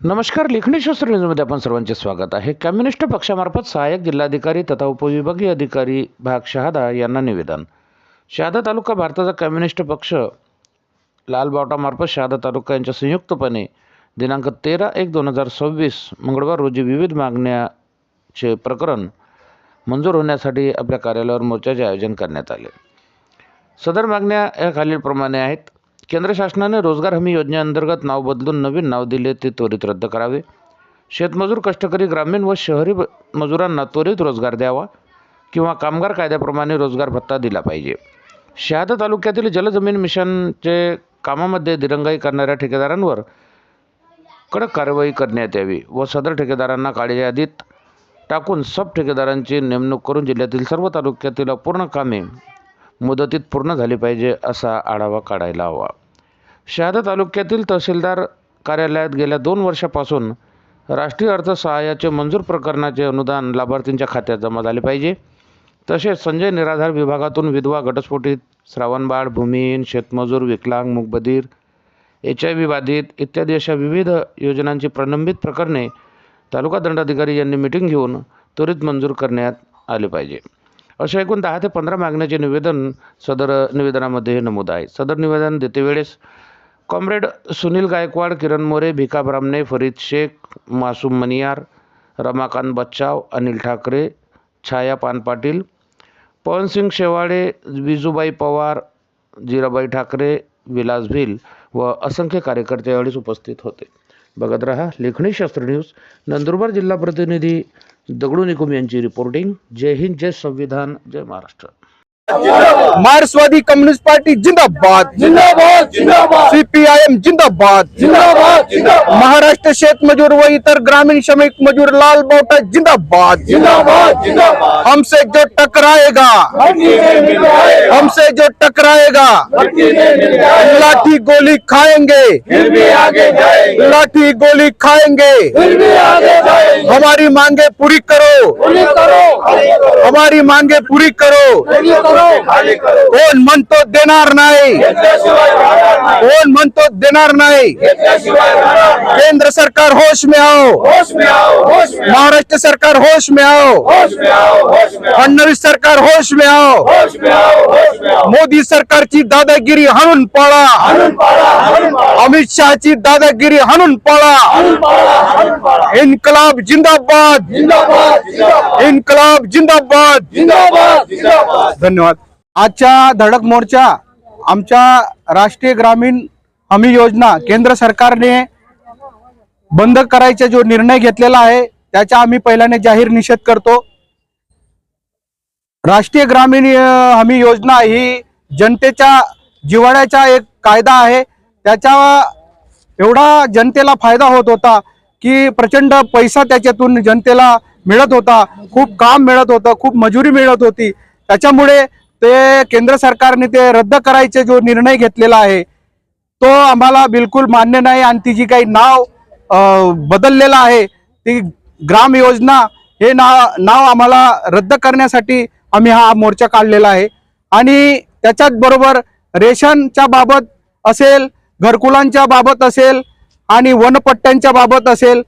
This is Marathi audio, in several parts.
नमस्कार लेखणी शास्त्र न्यूजमध्ये आपण सर्वांचे स्वागत आहे. कम्युनिस्ट पक्षामार्फत सहाय्यक जिल्हाधिकारी तथा उपविभागीय अधिकारी भाग शहादा यांना निवेदन. शहादा तालुका भारताचा कम्युनिस्ट पक्ष लाल बावटामार्फत शहादा तालुका यांच्या संयुक्तपणे दिनांक तेरा एक दोन हजार सव्वीस मंगळवार रोजी विविध मागण्याचे प्रकरण मंजूर होण्यासाठी आपल्या कार्यालयावर मोर्चाचे आयोजन करण्यात आले. सदर मागण्या या खालीलप्रमाणे आहेत. केंद्र शासनाने रोजगार हमी योजनेअंतर्गत नाव बदलून नवीन नाव दिले ते त्वरित रद्द करावे. शेतमजूर कष्टकरी ग्रामीण व शहरी मजुरांना त्वरित रोजगार द्यावा किंवा कामगार कायद्याप्रमाणे रोजगार भत्ता दिला पाहिजे. शहादा तालुक्यातील जलजमीन मिशनचे कामामध्ये दिरंगाई करणाऱ्या ठेकेदारांवर कडक कारवाई करण्यात यावी व सदर ठेकेदारांना काळ्या यादीत टाकून सब ठेकेदारांची नेमणूक करून जिल्ह्यातील सर्व तालुक्यातील अपूर्ण कामे मुदतीत पूर्ण झाली पाहिजे असा आढावा काढायला हवा. शहादा तालुक्यातील तहसीलदार कार्यालयात गेल्या दोन वर्षापासून राष्ट्रीय अर्थसहाय्याचे मंजूर प्रकरणाचे अनुदान लाभार्थींच्या खात्यात जमा झाले पाहिजे. तसेच संजय निराधार विभागातून विधवा घटस्फोटीत श्रावणबाळ भूमिहीन शेतमजूर विकलांग मुकबधीर एच आय व्ही बाधित इत्यादी अशा विविध योजनांची प्रलंबित प्रकरणे तालुका दंडाधिकारी यांनी मिटिंग घेऊन त्वरित मंजूर करण्यात आले पाहिजे. अशा एकूण दहा ते पंधरा मागण्याचे निवेदन सदर निवेदनामध्ये नमूद आहे. सदर निवेदन देते वेळेस कॉम्रेड सुनील गायकवाड किरण मोरे भिका ब्राह्मणे फरीद शेख मासूम मनियार रमाकांत बच्चाव अनिल ठाकरे छाया पान पाटील पवनसिंग शेवाळे विजूबाई पवार जीराबाई ठाकरे विलास भिल व असंख्य कार्यकर्ते यावेळेस उपस्थित होते. बघत रहा लेखणी शास्त्र न्यूज. नंदुरबार जिल्हा प्रतिनिधी दगडू निकुम यांची रिपोर्टिंग जय हिंद जय संविधान जय महाराष्ट्र. मार्क्सवादी कम्युनिस्ट पार्टी जिंदाबाद. जिंदाबाद जिंदाबाद. सीपीआयएम जिंदाबाद. जिंदाबाद जिंदाबाद. महाराष्ट्र शेतमजूर व इतर ग्रामीण श्रमिक मजूर लाल बावटा जिंदाबाद. जिंदाबाद जिंदाबाद. हमसे जो टकराएगा हमसे जो टकराएगा लाठी गोली खाएंगे। लाठी गोली खाएंगे। फिर भी आगे जाएंगे। हमारी मांगे पूरी करो। हमारी मांगे पूरी करो। करो। मन तो देना नहीं? मन तो देना नहीं? केंद्र सरकार होश में आओ। महाराष्ट्र सरकार होश में आओ। फडणवीस सरकार होश में आओ। मोदी सरकार की दादागिरी हनुन पड़ा अमित शाह की दादागिरी हनुन पड़ा इनकलाब जिंदाबाद। जिंदाबाद इन्कलाब जिंदाबाद। जिंदाबाद जिंदाबाद. धन्यवाद। आजच्या धडक मोर्चा आमच्या राष्ट्रीय ग्रामीण हमी योजना केंद्र सरकारने बंद करायचा जो निर्णय घेतलेला आहे त्याचा आम्ही पहिल्याने जाहीर निषेध करतो. राष्ट्रीय ग्रामीण हमी योजना ही जनतेच्या जिवाळ्याचा एक कायदा आहे. त्याचा एवढा जनतेला फायदा होत होता. की प्रचंड पैसा त्याच्यातून जनतेला मिळत होता खूप काम मिळत होतं खूप मजुरी मिळत होती. त्याच्यामुळे ते केंद्र सरकारने ते रद्द करायचे जो निर्णय घेतलेला आहे तो आम्हाला बिलकुल मान्य नाही. आणि ती जी काही नाव बदललेलं आहे ती ग्राम योजना हे नाव नाव आम्हाला रद्द करण्यासाठी आम्ही हा मोर्चा काढलेला आहे. आणि त्याच्याच बरोबर रेशनच्या बाबत असेल घरकुलांच्या बाबत असेल आणि वनपट्ट्यांच्या बाबत असेल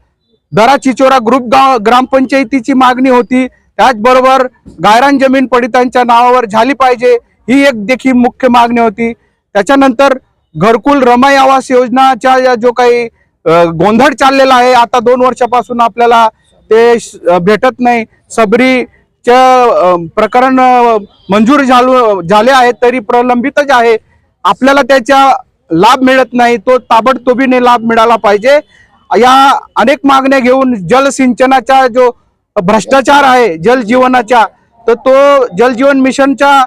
दरा चिचोरा ग्रुप गाव ग्रामपंचायतीची मागणी होती. त्याचबरोबर गायरान जमीन पडितांच्या नावावर झाली पाहिजे ही एक देखील मुख्य मागणी होती. त्याच्यानंतर घरकुल रमाई आवास योजनाच्या या जो काही गोंधळ चाललेला आहे आता दोन वर्षापासून आपल्याला ते भेटत नाही. सबरीच्या प्रकरण मंजूर झालो झाले आहेत तरी प्रलंबितच आहे. आपल्याला त्याच्या लाभ मिळत नाही तो ताबडतोबीने लाभ मिळाला पाहिजे. या अनेक मागण्या घेऊन जलसिंचनाचा जो भ्रष्टाचार आहे जलजीवनाचा तर तो जलजीवन मिशनच्या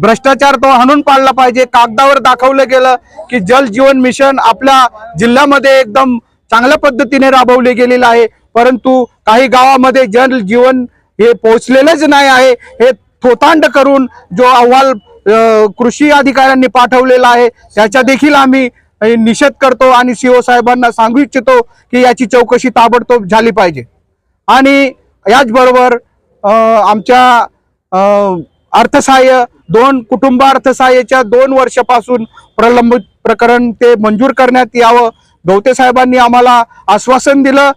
भ्रष्टाचार तो हाणून पाडला पाहिजे. कागदावर दाखवलं गेलं की जल जीवन मिशन आपल्या जिल्ह्यामध्ये एकदम चांगल्या पद्धतीने राबवले गेलेलं आहे. परंतु काही गावामध्ये जल जीवन हे पोहोचलेलंच नाही आहे. हे थोतांड करून जो अहवाल कृषी अधिकाऱ्यांनी पाठवलेला आहे. त्याच्या देखील आम्ही निषेध करतो आणि सीओ साहेबांना सांगू इच्छितो की याची चौकशी ताबडतोब झाली पाहिजे. आणि याचबरोबर आमच्या अर्थसहाय्य दोन कुटुंब अर्थसहाय्याच्या दोन वर्षापासून प्रलंबित प्रकरण ते मंजूर करण्यात यावं. गवते साहेबांनी आम्हाला आश्वासन दिलं.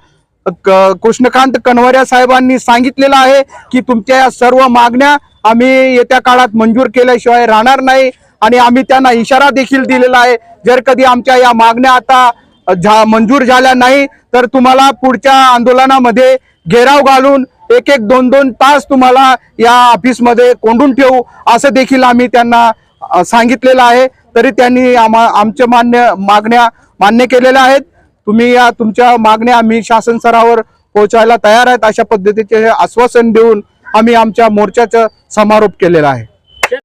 क- कृष्णकांत कनवऱ्या साहेबांनी सांगितलेलं आहे की तुमच्या या सर्व मागण्या आम्ही येत्या काळात मंजूर केल्याशिवाय राहणार नाही आणि आम्ही त्यांना इशारा देखील दिलेला आहे. जर कधी आमच्या या मागण्या आता झा मंजूर झाल्या नाही तर तुम्हाला पुढच्या आंदोलनामध्ये घेराव घालून एक एक दोन दोन तास तुम्हाला या ऑफिसमध्ये कोंडून ठेवू असं देखील आम्ही त्यांना सांगितलेलं आहे. तरी त्यांनी आम्हा आमच्या मान्य मागण्या मान्य केलेल्या आहेत. तुम्ही या तुमच्या मागण्या आम्ही शासन स्तरावर पोहोचायला तयार आहेत. अशा पद्धतीचे आश्वासन देऊन आम्ही आमच्या मोर्चाचा समारोप केलेला आहे.